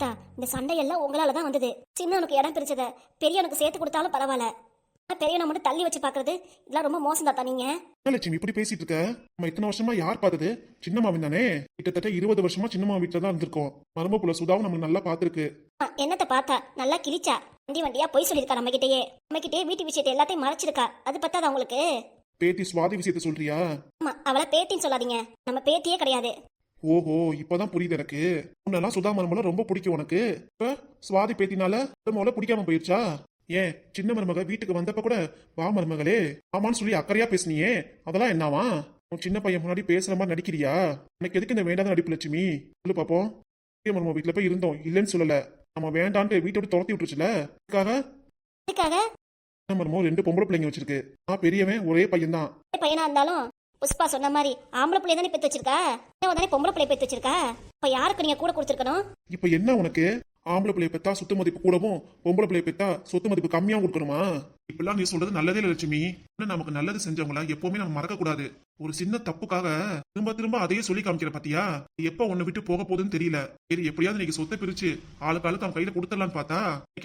தாத்தா இந்த சண்டையெல்லாம் உங்களால தான் வந்தது. சின்னவனுக்கு இடம் பிரிச்சத பெரியவனுக்கு சேர்த்து கொடுத்தாலும் பரவாயில்ல. பெரியவனை மட்டும் தள்ளி வச்சு பாக்குறது இதெல்லாம் ரொம்ப மோசம் தாத்தா நீங்க. லட்சுமி இப்படி பேசிட்டு இருக்க? நம்ம இத்தனை வருஷமா யார் பார்த்தது? சின்ன தானே? கிட்டத்தட்ட இருபது வருஷமா சின்ன மாவன் வீட்டுல தான் இருந்திருக்கோம். மரும புள்ள சுதாவும் நம்மள நல்லா பாத்துருக்கு என்னத்த பார்த்தா? நல்லா கிழிச்சா? வண்டி வண்டியா போய் சொல்லியிருக்கா நம்ம கிட்டயே நம்ம கிட்டே வீட்டு விஷயத்தை எல்லாத்தையும் மறைச்சிருக்கா. அது பத்தாதா உங்களுக்கு? பேத்தி சுவாதி விஷயத்த சொல்றியா? ஆமா அவளை பேத்தின்னு சொல்லாதீங்க. நம்ம பேத்தியே கிடையாது. ஓஹோ இப்பதான் புரியுது எனக்கு. முன்னெல்லாம் சுதா மருமலை ரொம்ப பிடிக்கும் உனக்கு. இப்ப சுவாதி பேத்தினால மருமகளை பிடிக்காம போயிருச்சா? ஏன் சின்ன மருமக வீட்டுக்கு வந்தப்ப கூட வா மருமகளே ஆமான்னு சொல்லி அக்கறையா பேசுனியே. அதெல்லாம் என்னவா? உன் சின்ன பையன் முன்னாடி பேசுற மாதிரி நடிக்கிறியா? எனக்கு எதுக்கு இந்த வேண்டாத நடிப்பு லட்சுமி? சொல்லு பாப்போம். பெரிய மருமக வீட்டுல போய் இருந்தோம் இல்லைன்னு சொல்லல. நம்ம வேண்டான்ட்டு வீட்டை விட்டு துரத்தி விட்டுருச்சுல. அதுக்காக அதுக்காக சின்ன மருமக ரெண்டு பொம்பளை பிள்ளைங்க வச்சிருக்கு. நான் பெரியவன் ஒரே பையன் தான் பையனா இருந்தாலும் புஷ்பா சொன்ன மாதிரி ஆம்பளை பிள்ளைய தானே பெத்து வச்சிருக்கா? தானே பொம்பளை பிள்ளைய பெத்து வச்சிருக்கா? இப்ப யாருக்கு நீங்க கூட கொடுத்துருக்கணும்? இப்ப என்ன உனக்கு? ஆம்பளை பிள்ளைய பெத்தா சொத்து மதிப்பு கூடவும் பொம்பளை பிள்ளைய பெத்தா சொத்து மதிப்பு கம்மியாவும் கொடுக்கணுமா? இப்பெல்லாம் நீ சொல்றது நல்லதே இல்ல லட்சுமி. நமக்கு நல்லது செஞ்சவங்கள எப்பவுமே நம்ம மறக்க கூடாது ஒரு சின்ன தப்புக்காக திரும்ப திரும்ப அதையே சொல்லி காமிக்கிற பாத்தியா? எப்ப உன்னை விட்டு போக போகுதுன்னு தெரியல. சரி எப்படியாவது இன்னைக்கு சொத்தை பிரிச்சு ஆளுக்கு ஆளுக்கு அவன் கையில கொடுத்துடலான்னு பார்த்தா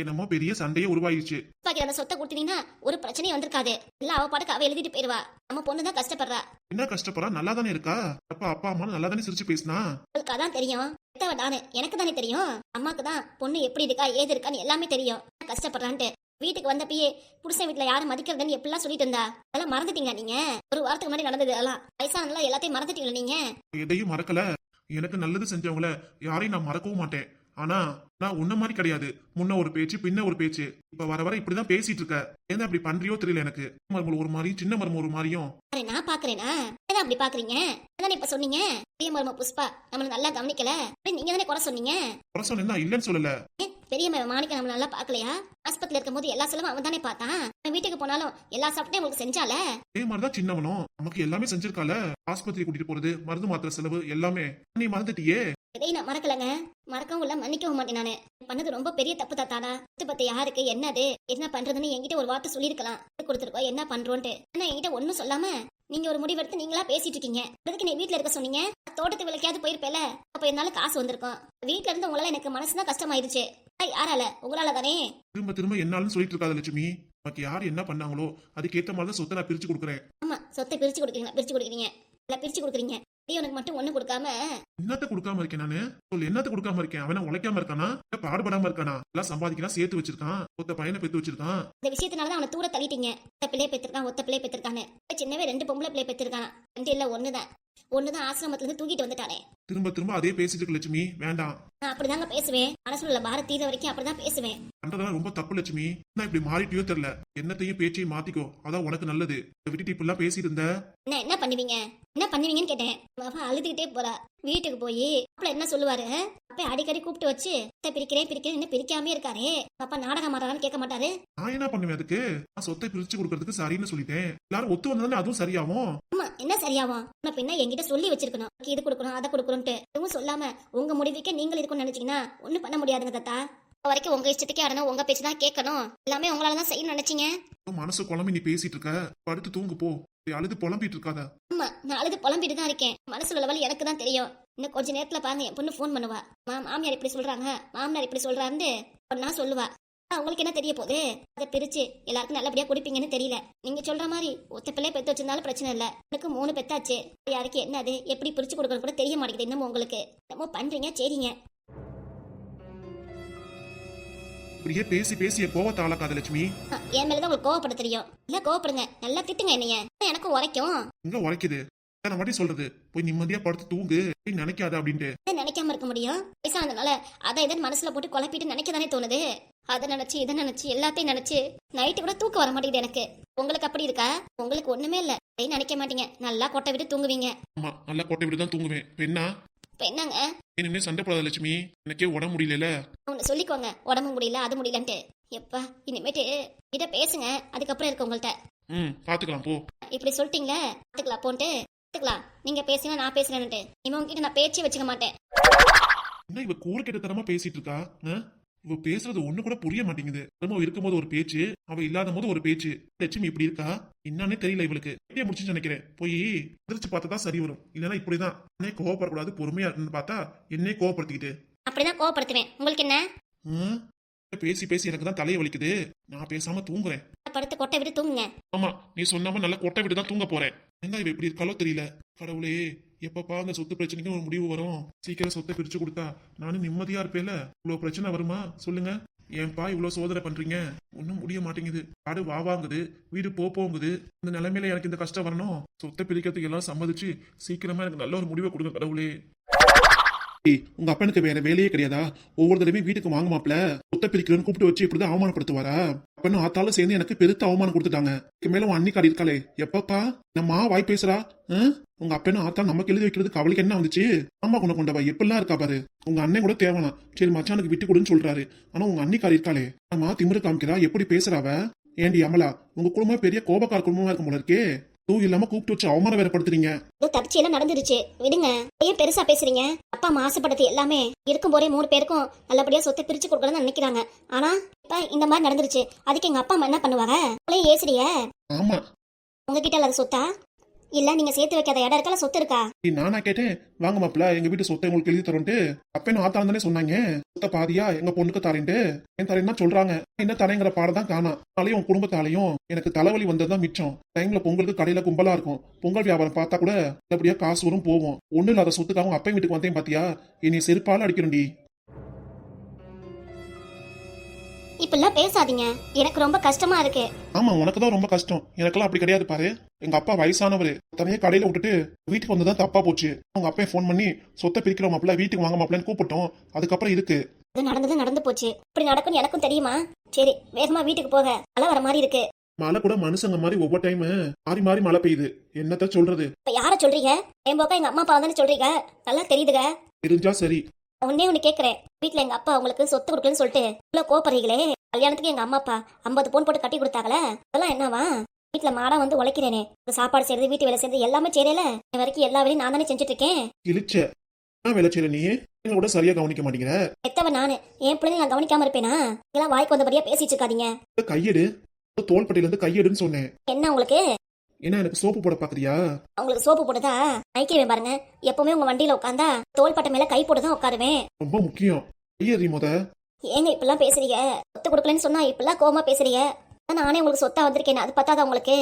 என்னமோ பெரிய சண்டையே உருவாயிருச்சு. துப்பாக்கி அந்த சொத்தை கொடுத்தீங்கன்னா ஒரு பிரச்சனையும் வந்திருக்காது. இல்ல அவ பாட்டுக்கு அவ எழுதிட்டு போயிருவா. நம்ம பொண்ணு தான் கஷ்டப்படுறா. என்ன கஷ்டப்படுறா? நல்லா தானே இருக்கா? அப்பா அப்பா அம்மா நல்லா தானே சிரிச்சு பேசினா? உங்களுக்கு அதான் தெரியும். பெத்தவ நானு எனக்கு தானே தெரியும். அம்மாக்கு தான் பொண்ணு எப்படி இருக்கா ஏது இருக்கான்னு எல்லாமே தெரியும். கஷ்டப்படுறான்ட்டு. வீட்டுக்கு வந்தப்பயே புருஷன் வீட்டுல யாரும் மதிக்கிறதுன்னு எப்படிலாம் சொல்லிட்டு இருந்தா? அதெல்லாம் மறந்துட்டீங்க நீங்க? ஒரு வாரத்துக்கு முன்னாடி நடந்தது அதெல்லாம். வயசானதுல எல்லாத்தையும் மறந்துட்டீங்களா நீங்க? எதையும் மறக்கல. எனக்கு நல்லது செஞ்சவங்கள யாரையும் நான் மறக்கவும் மாட்டேன். ஆனா நான் உன்ன மாதிரி கிடையாது. முன்ன ஒரு பேச்சு பின்ன ஒரு பேச்சு. இப்ப வர வர இப்படிதான் பேசிட்டு இருக்க. ஏன் அப்படி பண்றியோ தெரியல எனக்கு. மருமகள் ஒரு மாதிரி சின்ன மருமகள் ஒரு மாதிரியும். நான் பாக்குறேனா? ஏன் அப்படி பாக்குறீங்க? அதானே இப்ப சொன்னீங்க? பெரிய மரும புஷ்பா நம்மள நல்லா கவனிக்கல. நீங்க தானே குறை சொன்னீங்க? குறை சொன்னா இல்லைன்னு சொல்லல. பெரிய மாணிக்க நம்மள நல்லா பாக்கலையா ஆஸ்பத்திரியில இருக்கும்போது எல்லா செலவும் அவன் தானே பார்த்தான். அவன் வீட்டுக்கு போனாலும் எல்லா சாப்பிட்டே உங்களுக்கு செஞ்சால அதே மாதிரிதான் சின்னவனும் நமக்கு எல்லாமே செஞ்சிருக்கால ஆஸ்பத்திரி கூட்டிட்டு போறது மருந்து மாத்திரை செலவு எல்லாமே. நீ மறந்துட்டியே? இதையும் நான் மறக்கலங்க. மறக்கவும் இல்ல மன்னிக்கவும் மாட்டேன் நானு. பண்ணது ரொம்ப பெரிய தப்பு தாத்தாடா. இது பத்தி யாருக்கு என்னது? என்ன பண்றதுன்னு என்கிட்ட ஒரு வார்த்தை சொல்லியிருக்கலாம். கொடுத்துருக்கோம் என்ன பண்றோன்ட்டு. ஆனா என்கிட்ட ஒண்ணும் சொல்லாம நீங்க ஒரு முடிவெடுத்து நீங்களா பேசிட்டு இருக்கீங்க. அதுக்கு நீ வீட்ல இருக்க சொன்னீங்க. தோட்டத்து விலைக்காவது போயிருப்பேல. அப்ப இருந்தாலும் காசு வந்திருக்கும். வீட்ல இருந்து உங்களால எனக்கு மனசுதான் கஷ்டமாயிருச்சு. யாரால உங்களால தானே? திரும்ப திரும்ப என்னாலும் சொல்லிட்டு இருக்காத லட்சுமி. நமக்கு யார் என்ன பண்ணாங்களோ அதுக்கேத்த மாதிரி தான் சொத்தை நான் பிரிச்சு கொடுக்குறேன். ஆமா சொத்தை பிரிச்சு கொடுக்குறீங்க பிரிச்சு கொடுக்குறீங்க. இல்ல பிரிச்சு கொடுக்குறீங்க. உனக்கு மட்டும் ஒண்ணு கொடுக்காம என்னத்த கொடுக்காம இருக்கேன் நானு? சொல்லு என்னத்த கொடுக்காம இருக்கேன்? அவன உழைக்காம இருக்கானா? இல்ல பாடுபடாம இருக்கானா? எல்லாம் சம்பாதிக்கலாம் சேர்த்து வச்சிருக்கான் ஒத்த பையனை பெத்து வச்சிருக்கான். இந்த விஷயத்தினாலதான் அவனை தூர தள்ளிட்டீங்க. ஒத்த பிள்ளைய பெற்றிருக்கான் ஒத்த பிள்ளைய பெற்றிருக்கானு சின்னவே ரெண்டு பொம்பளை பிள்ளை பெற்றிருக்கான் ரெண்டு இல்ல ஒண்ணுதான். ஒண்ணுதான் ஆசிரமத்துல இருந்து தூக்கிட்டு வந்துட்டானே. திரும்ப திரும்ப அதே பேசிட்டு இருக்கு லட்சுமி. வேண்டாம். நான் அப்படிதாங்க பேசுவேன். மனசுல உள்ள பாரத் தீர வரைக்கும் அப்படிதான் பேசுவேன். பண்றதெல்லாம் ரொம்ப தப்பு லட்சுமி. நான் இப்படி மாறிட்டியோ தெரியல. என்னத்தையும் பேச்சையும் மாத்திக்கோ. அதான் உனக்கு நல்லது. இதை விட்டுட்டு இப்படிலாம் பேசிட்டு இருந்த? என்ன என்ன பண்ணுவீங்க? என்ன பண்ணுவீங்கன்னு கேட்டேன். அவ அழுதுகிட்டே போறா. வீட்டுக்கு போய் அப்பல என்ன சொல்லுவாரு? அப்ப அடிக்கடி கூப்பிட்டு வச்சு "அத்தை பிரிக்கிறேன் பிரிக்கிறேன் இன்னும் பிரிக்காம இருக்காரே. அப்பா நாடகம் மாறான்னு கேட்க மாட்டாரு. நான் என்ன பண்ணுவேன் அதுக்கு? நான் சொத்தை பிரிச்சு கொடுக்கறதுக்கு சரின்னு சொல்லிட்டேன். எல்லாரும் ஒத்து வந்தானே அதுவும் சரியாகும். ஆமா என்ன சரியாவும் உன்னை பின்ன என்கிட்ட சொல்லி வச்சிருக்கணும்? இது கொடுக்கணும் அதை கொடுக்கணும்ட்டு எதுவும் சொல்லாம உங்க முடிவுக்கே நீங்கள் இருக்கும்னு நினைச்சீங்கன்னா ஒண்ணும் பண்ண முடியாதுங்க தாத்தா. வரைக்கும் உங்க இஷ்டத்துக்கே ஆடணும் உங்க பேச்சு தான் கேட்கணும். எல்லாமே உங்களால தான் செய்யணும்னு நினைச்சீங்க? மனசு குழம்பி நீ பேசிட்டு இருக்க. படுத்து தூங்கு போ. இப்படி அழுது புலம்பிட்டு இருக்காத. ஆமா நான் அழுது புலம்பிட்டு தான் இருக்கேன். மனசுல உள்ள வலி எனக்கு தான் தெரியும். இன்னும் கொஞ்ச நேரத்துல பாருங்க என் பொண்ணு ஃபோன் பண்ணுவா. மாமியார் இப்படி சொல்றாங்க. மாமனார் இப்படி சொல்றாருன்னு ஒன்னா சொல்லுவா. உங்களுக்கு என்ன தெரிய போகுது? அதை பிரிச்சு எல்லாருக்கும் நல்லபடியா குடிப்பீங்கன்னு தெரியல. நீங்க சொல்ற மாதிரி ஒத்த பிள்ளை பெத்து வச்சிருந்தாலும் பிரச்சனை இல்ல. எனக்கு மூணு பெத்தாச்சு. யாருக்கு என்னது? எப்படி பிரிச்சு கொடுக்கணும் கூட தெரிய மாட்டேங்குது இன்னமும் உங்களுக்கு. என்னமோ பண்றீங்க சரிங்க இப்படியே பேசி பேசி என் கோவத்தை ஆளாக்காத லட்சுமி என் மேலதான் உங்களுக்கு கோவப்பட தெரியும். இல்ல கோவப்படுங்க. நல்லா திட்டுங்க என்னைய. எனக்கும் உரைக்கும்? எங்க உரைக்குது. நான் வாட்டி சொல்றது. போய் நிம்மதியா படுத்து தூங்கு. நினைக்காத அப்படின்ட்டு. நினைக்காம இருக்க முடியும்? வயசானதுனால அதை இதை மனசுல போட்டு குழப்பிட்டு நினைக்க தானே தோணுது? அதை நினைச்சு இதை நினைச்சு எல்லாத்தையும் நினைச்சு நைட்டு கூட தூக்கம் வர மாட்டேங்குது எனக்கு. உங்களுக்கு அப்படி இருக்கா? உங்களுக்கு ஒண்ணுமே இல்ல. நினைக்க மாட்டீங்க? நல்லா கொட்டை விட்டு தூங்குவீங்க. ஆமா நல்லா கோட்டை விட்டு தான் தூங்குவேன். பெண்ணா இப்ப என்னங்க? இனிமே சண்டை போடாத லட்சுமி? எனக்கே உடம்பு முடியல ஒண்ணு சொல்லிக்கோங்க. உடம்பு முடியல அது முடியலன்ட்டு. எப்பா இனிமேட்டு கிட்ட பேசுங்க. அதுக்கப்புறம் இருக்கு உங்கள்ட்ட. ம் பாத்துக்கலாம் போ. இப்படி சொல்லிட்டீங்களே? பாத்துக்கலாம் போன்ட்டு. பாத்துக்கலாம். நீங்க பேசினா நான் பேசுறேன்ட்டு இவன் உங்ககிட்ட நான் பேச்சே வச்சுக்க மாட்டேன். என்ன இவ கூறு தரமா பேசிட்டு இருக்கா? ஆ? இவ பேசுறது ஒண்ணு கூட புரிய மாட்டேங்குது. நம்ம இருக்கும்போது ஒரு பேச்சு அவ இல்லாத போது ஒரு பேச்சு. லட்சுமி இப்படி இருக்கா? என்னன்னே தெரியல இவளுக்கு. எப்படியே முடிச்சுன்னு நினைக்கிறேன். போய் எதிர்த்து பார்த்தா தான் சரி வரும். இல்லைன்னா இப்படிதான். என்னே கோவப்படக்கூடாது பொறுமையா இருக்குன்னு பார்த்தா என்னே கோவப்படுத்திக்கிட்டு. அப்படிதான் கோவப்படுத்துவேன். உங்களுக்கு என்ன? பேசி பேசி எனக்கு தான் தலையை வலிக்குது. நான் பேசாம தூங்குறேன். படுத்து கொட்டை விட்டு தூங்குங்க. ஆமா நீ சொன்னாம நல்லா கொட்டை விட்டு தான் தூங்க போறேன். என்ன இவ இப்படி இருக்காலோ தெரியல. கடவுளே. எப்பப்பா அந்த சொத்து பிரச்சனைக்கு ஒரு முடிவு வரும். சீக்கிரம் சொத்தை பிரிச்சு கொடுத்தா நானும் நிம்மதியா இருப்பேல இவ்வளவு பிரச்சனை வருமா? சொல்லுங்க. ஏன்பா இவ்வளவு சோதனை பண்றீங்க? ஒன்றும் முடிய மாட்டேங்குது. காடு வாவாங்குது. வீடு போங்குது. இந்த நிலைமையில எனக்கு இந்த கஷ்டம் வரணும். சொத்தை பிரிக்கிறதுக்கு எல்லாம் சம்மதிச்சு சீக்கிரமா எனக்கு நல்ல ஒரு முடிவை கொடுங்க கடவுளே. உங்க அப்பனுக்கு வேற வேலையே கிடையாதா? ஒவ்வொரு தடவையும் வீட்டுக்கு வாங்க மாப்பிள சொத்தை பிரிக்கிறேன்னு கூப்பிட்டு வச்சு இப்படிதான் அவமானப்படுத்துவாரா? அப்பனும் ஆத்தாலும் சேர்ந்து எனக்கு பெருத்த அவமானம் கொடுத்துட்டாங்க. இதுக்கு மேல உன் அன்னிக்காரி இருக்காளே. எப்பப்பா? நம்மா வாய் பேசுறா? ஆ? உங்க அப்பனும் ஆத்தா நமக்கு எழுதி வைக்கிறதுக்கு அவளுக்கு என்ன வந்துச்சு? அம்மா கொண்ட கொண்டவா? எப்படிலாம் இருக்கா பாரு? உங்க அண்ணன் கூட தேவலாம் சரி மச்சானுக்கு விட்டு கொடுன்னு சொல்றாரு. ஆனா உங்க அன்னிக்காரி இருக்காளே. அம்மா திமிரு காமிக்கிறா? எப்படி பேசுறாவ ஏண்டி அமலா உங்க குடும்பம் பெரிய கோபக்கார குடும்பமா இருக்கும் போல இருக்கே. தூ இல்லாம கூப்பிட்டு வச்சு அவமானம் வேற படுத்துறீங்க. தப்பிச்சு எல்லாம் நடந்துருச்சு? விடுங்க. ஏன் பெருசா பேசுறீங்க? அப்பா அம்மா ஆசைப்பட்டது எல்லாமே இருக்கும் போதே மூணு பேருக்கும் நல்லபடியா சொத்தை பிரிச்சு கொடுக்கணும்னு நினைக்கிறாங்க. ஆனா இப்ப இந்த மாதிரி நடந்துருச்சு. அதுக்கு எங்க அப்பா அம்மா என்ன பண்ணுவாங்க? ஏசுறிய? ஆமா. உங்ககிட்ட இல்லாத சொத்தா? இல்ல நீங்க சேர்த்து வைக்காத இடம் இருக்கல சொத்து இருக்கா? நீ நானா கேட்டேன். வாங்க மாப்பிள எங்க வீட்டு சொத்தை உங்களுக்கு எழுதி தரோன்ட்டு. அப்பயும் ஆத்தாள் தானே சொன்னாங்க? சொத்த பாதியா? எங்க பொண்ணுக்கு தரேன்ட்டு. என் தரேன்னா சொல்றாங்க. என்ன தரேங்கிற பாடம் தான் காணா. நாளையும் உன் குடும்பத்தாலையும் எனக்கு தலைவலி வந்ததுதான் மிச்சம். டைம்ல பொங்கலுக்கு கடையில கும்பலா இருக்கும். பொங்கல் வியாபாரம் பார்த்தா கூட நல்லபடியா காசு வரும் போவோம். ஒண்ணு இல்லாத சொத்துக்கு அவங்க அப்பன் வீட்டுக்கு வந்தேன் பாத்தியா? என்னை செருப்பால அடிக்கணும்டி இப்பெல்லாம் பேசாதீங்க. எனக்கு ரொம்ப கஷ்டமா இருக்கு. ஆமா உனக்கு தான் ரொம்ப கஷ்டம். எனக்கெல்லாம் அப்படி கிடையாது பாரு. எங்க அப்பா வயசானவரு. தனியா கடையில விட்டுட்டு வீட்டுக்கு வந்ததான் தப்பா போச்சு. அவங்க அப்பா ஃபோன் பண்ணி சொத்தை பிரிக்கிறோம் மாப்பிள்ள வீட்டுக்கு வாங்க மாப்பிள்ளன்னு கூப்பிட்டோம். அதுக்கப்புறம் இருக்கு இது நடந்தது நடந்து போச்சு. இப்படி நடக்கும்னு எனக்கும் தெரியுமா? சரி வேகமா வீட்டுக்கு போக. மழை வர மாதிரி இருக்கு. மழை கூட மனுஷங்க மாதிரி ஒவ்வொரு டைம் மாறி மாறி மழை பெய்யுது. என்னத்த சொல்றது? இப்ப யார சொல்றீங்க? என் போக்கா எங்க அம்மா அப்பா தானே சொல்றீங்க? நல்லா தெரியுதுங்க. தெரிஞ்சா சரி. ஒன்னே ஒண்ணு கேக்குறேன். வீட்ல எங்க அப்பா உங்களுக்கு சொத்து கொடுக்கலன்னு சொல்லிட்டு இவ்வளவு கோபப்படுறீங்களே கல்யாணத்துக்கு எங்க அம்மா அப்பா ஐம்பது பவுன் போட்டு கட்டி கொடுத்தாங்களே? அதெல்லாம் என்னவா? வீட்ல மாடா வந்து உழைக்கிறேனே. சாப்பாடு செய்யறது வீட்டு வேலை செய்யறது எல்லாமே செய்யல இது வரைக்கும் எல்லா வேலையும் நான் தானே செஞ்சுட்டு இருக்கேன் வேலை நீ? கூட சரியா கவனிக்க மாட்டேங்கிற. எத்தவ நானு. என் பிள்ளைங்க நான் கவனிக்காம இருப்பேனா? இதெல்லாம் வாய்க்கு வந்தபடியா பேசிட்டு இருக்காதீங்க. கையெடு. தோள்பட்டியில இருந்து கையெடுன்னு சொன்னேன். என்ன உங்களுக்கு? என்ன எனக்கு சோப்பு போட பாக்குறியா? உங்களுக்கு சோப்பு போடுதா நைக்கிறேன் பாருங்க. எப்பவுமே உங்க வண்டியில உட்காந்தா தோள்பட்டை மேல கை போட்டுதான் உட்காருவேன் ரொம்ப முக்கியம். கையெறி முத. ஏங்க இப்பெல்லாம் பேசுறீங்க? சொத்து கொடுக்கலன்னு சொன்னா இப்பெல்லாம் கோவமா பேசுறீங்க? ஆனா நானே உங்களுக்கு சொத்தா வந்திருக்கேன். அது பத்தாதா உங்களுக்கு?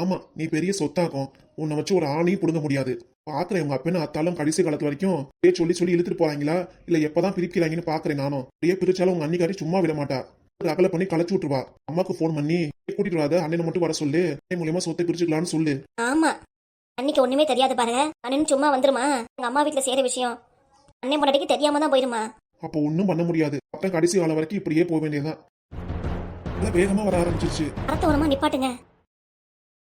ஆமா நீ பெரிய சொத்தாக்கும். உன்னை வச்சு ஒரு ஆணையும் புடுங்க முடியாது. பாக்குறேன் உங்க அப்பன்னு அத்தாலும் கடைசி காலத்து வரைக்கும் அப்படியே சொல்லி சொல்லி இழுத்துட்டு போறாங்களா? இல்ல எப்பதான் பிரிக்கிறாங்கன்னு பாக்குறேன் நானும். அப்படியே பிரிச்சாலும் உங்க அன்னிக்காரி சும்மா விட மாட்டா. ஒரு அகல பண்ணி களைச்சு விட்டுருவா. அம்மாக்கு ஃபோன் பண்ணி கூட்டிட்டு வராத அண்ணனை மட்டும் வர சொல்லு. அண்ணன் மூலியமா சொத்தை பிரிச்சுக்கலாம்னு சொல்லு. ஆமா. அன்னைக்கு ஒண்ணுமே தெரியாது பாருங்க. அண்ணன் சும்மா வந்துருமா? எங்க அம்மா வீட்ல செய்யற விஷயம். அண்ணன் பொண்டாட்டிக்கு தெரியாம தான் போயிருமா? அப்போ ஒன்றும் பண்ண முடியாது. அப்ப கடைசி காலம் வரைக்கும் இப்படியே போக வேண்டியதுதான். வேகமா வர ஆரம்பிச்சிருச்சு. அடுத்த ஓரமா நிப்பாட்டுங்க.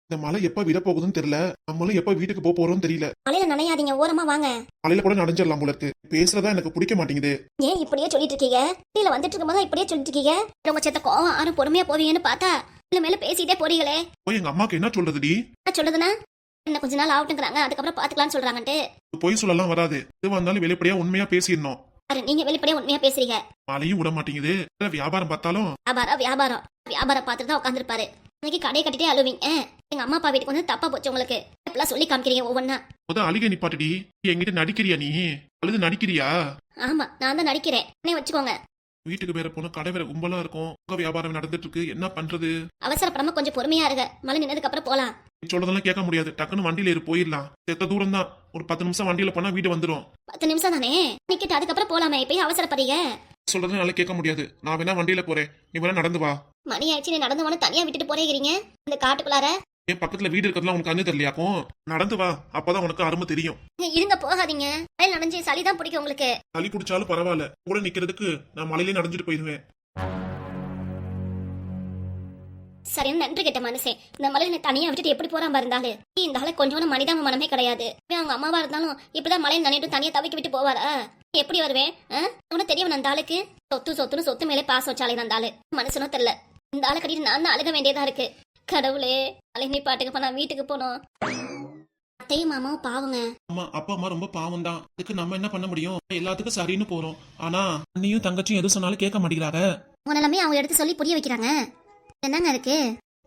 இந்த மழை எப்ப விட போகுதுன்னு தெரியல. நம்மளும் எப்ப வீட்டுக்கு போக போறோம்னு தெரியல. மலையில நனையாதீங்க ஓரமா வாங்க. மழையில கூட நனைஞ்சிடலாம் போல இருக்கு. பேசுறதா எனக்கு பிடிக்க மாட்டேங்குது. ஏன் இப்படியே சொல்லிட்டு இருக்கீங்க? கீழே வந்துட்டு இருக்கும்போது இப்படியே சொல்லிட்டு இருக்கீங்க? உங்க செத்த கோவம் ஆறும் பொறுமையா போவீங்கன்னு பார்த்தா மேல மேல பேசிட்டே போறீங்களே. போய் எங்க அம்மாக்கு என்ன சொல்றதுடி? என்ன சொல்றதுன்னா என்ன கொஞ்ச நாள் ஆகட்டுங்கிறாங்க அதுக்கப்புறம் பாத்துக்கலாம்னு சொல்றாங்கன்ட்டு. பொய் சொல்லலாம் வராது. இது வந்தாலும் வெளிப்படையா உண்மையா பேசிடணும். நீங்க வெளிப்படையா உண்மையா பேசுறீங்க. மழையும் விட மாட்டேங்குது. இல்ல வியாபாரம் பார்த்தாலும். வியாபாரம் வியாபாரம். வியாபாரம் பார்த்துட்டு தான் உட்காந்துருப்பாரு இன்னைக்கு கடையை கட்டிட்டே அழுவீங்க. எங்க அம்மா அப்பா வீட்டுக்கு வந்து தப்பா போச்சு உங்களுக்கு. இப்பெல்லாம் சொல்லி காமிக்கிறீங்க ஒவ்வொன்னா. முத அழுகை நிப்பாட்டுடி. நீ என்கிட்ட நடிக்கிறியா நீ? அழுது நடிக்கிறியா? ஆமா நான் தான் நடிக்கிறேன். என்ன வச்சுக்கோங்க. வீட்டுக்கு வேற போன கடை வேற கும்பலா இருக்கும். உங்க வியாபாரம் நடந்துட்டு இருக்கு என்ன பண்றது? அவசரப்படாம கொஞ்சம் பொறுமையா இருங்க. மழை நின்னதுக்கு அப்புறம் போலாம். நீ சொல்றதெல்லாம் கேட்க முடியாது. டக்குன்னு வண்டியில ஏறி போயிடலாம். செத்த தூரம் தான். ஒரு பத்து நிமிஷம் வண்டியில போனா வீடு வந்துடும் பத்து நிமிஷம் தானே? நிக்கிட்டு அதுக்கப்புறம் போலாமே. இப்பயும் அவசரப்படுறீங்க. சொல்றதும் நல்லா கேட்க முடியாது. நான் வேணா வண்டியில போறேன். நீ வேணா நடந்து வா. மணி ஆயிடுச்சு நீ நடந்து வான்னு தனியா விட்டுட்டு போறேங்கிறீங்க இந்த காட்டுக்குள்ளார? என் பக்கத்துல வீடு இருக்கிறதுலாம் உனக்கு கண்ணு தெரியலையாக்கும் நடந்து வா. அப்பதான் உனக்கு அருமை தெரியும். இருங்க போகாதீங்க. மழையில் நனைஞ்சு சளி தான் பிடிக்கும் உங்களுக்கு. சளி பிடிச்சாலும் பரவாயில்ல. கூட நிக்கிறதுக்கு நான் மலையிலே நடந்துட்டு போயிடுவேன். சரியான நன்றி கெட்ட மனுஷன் இந்த மலையில தனியா விட்டுட்டு எப்படி போறான் இருந்தாலு இந்த ஆளு. கொஞ்சம் மனிதாம மனமே கிடையாது. அவங்க அம்மாவா இருந்தாலும் இப்படிதான் மலையில நனைட்டு தனியா தவிக்க விட்டு போவாரா எப்படி வருவேன்? உனக்கு தெரியும் அந்த ஆளுக்கு சொத்து சொத்துன்னு சொத்து மேலே பாசம் வச்சாலே அந்த ஆளு மனுஷனும் தெரியல. இந்த ஆளை கட்டிட்டு நான் தான் அழுக வேண்டியதா இருக்கு. கடவுளே நீ பாட்டுக்கு போனா வீட்டுக்கு போனோம். அத்தையும் மாமாவும் பாவங்க. அம்மா அப்பா அம்மா ரொம்ப பாவம் தான் அதுக்கு நம்ம என்ன பண்ண முடியும்? எல்லாத்துக்கும் சரின்னு போறோம். ஆனா அண்ணியும் தங்கச்சியும் எது சொன்னாலும் கேட்க மாட்டேங்கிறாங்க. உன் எல்லாமே அவங்க எடுத்து சொல்லி புரிய வைக்கிறாங்க. என்னங்க இருக்கு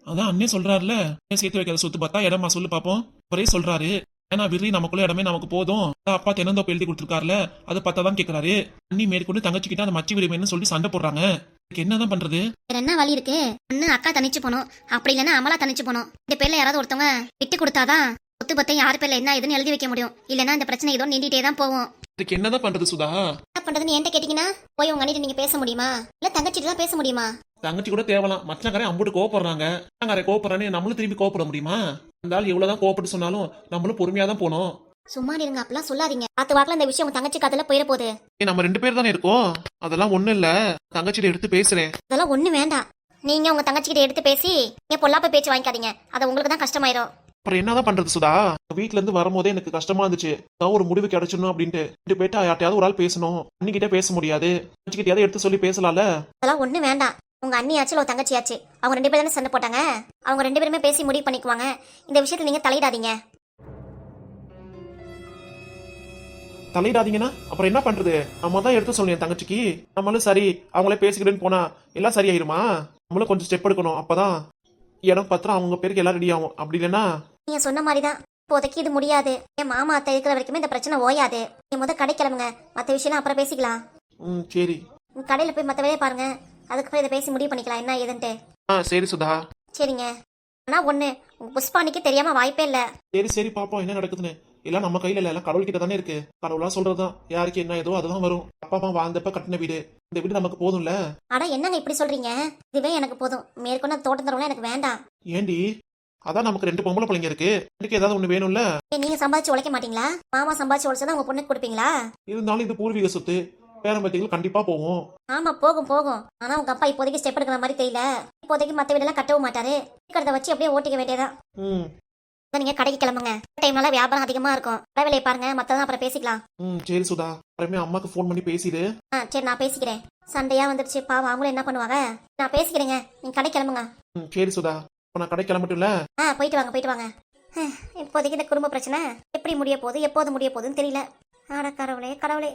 அதான் அண்ணே சொல்றாருல. சேர்த்து வைக்கிற சொத்து பார்த்தா இடமா சொல்லு பாப்போம். ஒரே சொல்றாரு. ஏன்னா விரி நமக்குள்ள இடமே நமக்கு போதும். அப்பா தென்னந்தோப்பு எழுதி கொடுத்துருக்காருல அது பத்தா தான் கேக்குறாரு. அண்ணி மேற்கொண்டு தங்கச்சிக்கிட்ட அந்த மச்சி விரும்புன்னு சொல்லி சண்டை போடுறாங்க. இதுக்கு என்னதான் பண்றது? வேற என்ன வழி இருக்கு? ஒண்ணு அக்கா தனிச்சு போனோம் அப்படி இல்லைன்னா அமலா தனிச்சு போனோம் இந்த பேர்ல யாராவது ஒருத்தவங்க விட்டு கொடுத்தாதான் சொத்து பத்தை யார் பேர்ல என்ன ஏதுன்னு எழுதி வைக்க முடியும். இல்லைன்னா இந்த பிரச்சனை ஏதோ நீண்டிட்டே தான் போகும். இதுக்கு என்னதான் பண்றது சுதா? என்ன பண்றதுன்னு என்கிட்ட கேட்டீங்கன்னா போய் உங்க அண்ணிட்ட நீங்க பேச முடியுமா? இல்ல தங்கச்சிட்டு தான் பேச முடியுமா? தங்கச்சி கூட தேவலாம். மச்சக்காரன் அம்புட்டு கோவப்படுறாங்க. மச்சக்காரன் கோவப்படுறானே நம்மளும் திரும்பி கோவப்பட முடியுமா? அந்த ஆள் எவ்வளவுதான் கோவப்பட்டு சொன்னாலும் நம்மளும் பொறுமையா தான் போனோம். சும்மா இருங்க அப்பெல்லாம் சொல்லாதீங்க. பார்த்து வாக்குல இந்த விஷயம் உங்க தங்கச்சி காதுல போயிட போகுது ஏய், நம்ம ரெண்டு பேர் தானே இருக்கோம்? அதெல்லாம் ஒண்ணும் இல்ல. தங்கச்சிட்ட எடுத்து பேசுறேன். அதெல்லாம் ஒண்ணு வேண்டாம். நீங்க உங்க தங்கச்சி கிட்ட எடுத்து பேசி என் பொல்லாப்ப பேச்சு வாங்கிக்காதீங்க. அது உங்களுக்கு தான் கஷ்டமாயிரும். அப்புறம் என்னதான் பண்றது சுதா? வீட்ல இருந்து வரும்போதே எனக்கு கஷ்டமா இருந்துச்சு. நான் ஒரு முடிவு கிடைச்சிடணும் அப்படின்ட்டு. ரெண்டு பேர்ட்ட யார்ட்டையாவது ஒரு ஆள் பேசணும். அன்னிக்கிட்டே பேச முடியாது. கிட்டயாவது எடுத்து சொல்லி பேசலாம்ல? அதெல்லாம் ஒண்ணு வேண்டாம். உங்க அண்ணியாச்சு இல்லை தங்கச்சியாச்சு? அவங்க ரெண்டு பேரும் தானே சண்டை போட்டாங்க. அவங்க ரெண்டு பேருமே பேசி முடிவு பண்ணிக்குவாங்க. இந்த விஷயத்துல நீங்க தலையிடாதீங்க. தலையிடாதீங்கன்னா அப்புறம் என்ன பண்றது? நம்ம தான் எடுத்து சொல்லணும் என் தங்கச்சிக்கு. நம்மளும் சரி அவங்களே பேசிக்கிட்டுன்னு போனா எல்லாம் சரியாயிருமா? நம்மளும் கொஞ்சம் ஸ்டெப் எடுக்கணும் அப்பதான். இடம் பத்திரம் அவங்க பேருக்கு எல்லாம் ரெடி ஆகும். அப்படி இல்லைன்னா? நீங்க சொன்ன மாதிரி தான் இப்போதைக்கு இது முடியாது. என் மாமா அத்தை இருக்கிற வரைக்குமே இந்த பிரச்சனை ஓயாது. நீ முத கடை கிளம்புங்க. மற்ற விஷயம் அப்புறம் பேசிக்கலாம். ம் சரி. கடையில போய் மற்ற வேலையை பாருங்க. அதுக்கப்புறம் இதை பேசி முடிவு பண்ணிக்கலாம். என்ன ஏதுன்ட்டு? ஆ சரி சுதா. சரிங்க. ஆனா ஒண்ணு உங்க புஷ்பானிக்கு தெரியாம வாய்ப்பே இல்ல. சரி சரி பாப்போம் என்ன நடக்குதுன்னு. எல்லாம் நம்ம கையில இல்ல எல்லாம் கடவுள் கிட்ட தானே இருக்கு. கடவுளா சொல்றதுதான். யாருக்கு என்ன ஏதோ அதுதான் வரும். அப்பா அம்மா வாழ்ந்தப்ப கட்டின வீடு. இந்த வீடு நமக்கு போதும்ல? ஆனா என்னங்க இப்படி சொல்றீங்க? இதுவே எனக்கு போதும். மேற்கொண்டு தோட்டம் தரவெல்லாம் எனக்கு வேண்டாம். ஏண்டி? அதான் நமக்கு ரெண்டு பொம்பளை பிள்ளைங்க இருக்கு. எனக்கு ஏதாவது ஒண்ணு வேணும்ல? ஏன் நீங்க சம்பாதிச்சு உழைக்க மாட்டீங்களா? மாமா சம்பாதிச்சு உழைச்சா உங்க பொண்ணுக்கு கொடுப்பீங்களா? இருந்தாலும் இது பூர்வீக சொத்து. பேரம்பத்திகள் கண்டிப்பா போவோம் ஆமா போகும் போகும். ஆனா உங்க அப்பா இப்போதைக்கு ஸ்டெப் எடுக்கிற மாதிரி தெரியல. இப்போதைக்கு மத்த வீடெல்லாம் கட்டவும் மாட்டாரு. இருக்கிறத வச்சு அப்படியே ஓட்டிக்க வேண்டியதான் ம். நீங்க கடைக்கு கிளம்புங்க. டைம்னால வியாபாரம் அதிகமா இருக்கும். கடை வேலையை பாருங்க மத்ததான் அப்புறம் பேசிக்கலாம். ம் சரி சுதா. அப்புறமே அம்மாக்கு ஃபோன் பண்ணி பேசிடு. ஆ சரி நான் பேசிக்கிறேன். சண்டையா வந்துருச்சு. பாவம் அவங்களும் என்ன பண்ணுவாங்க? நான் பேசிக்கிறேங்க. நீங்க கடை கிளம்புங்க. ம் சரி சுதா. இப்ப நான் கடை கிளம்பட்டும்ல? ஆ போயிட்டு வாங்க போயிட்டு வாங்க. இப்போதைக்கு இந்த குடும்ப பிரச்சனை எப்படி முடிய போகுது எப்போது முடிய போகுதுன்னு தெரியல. ஆட கடவுளே கடவுளே.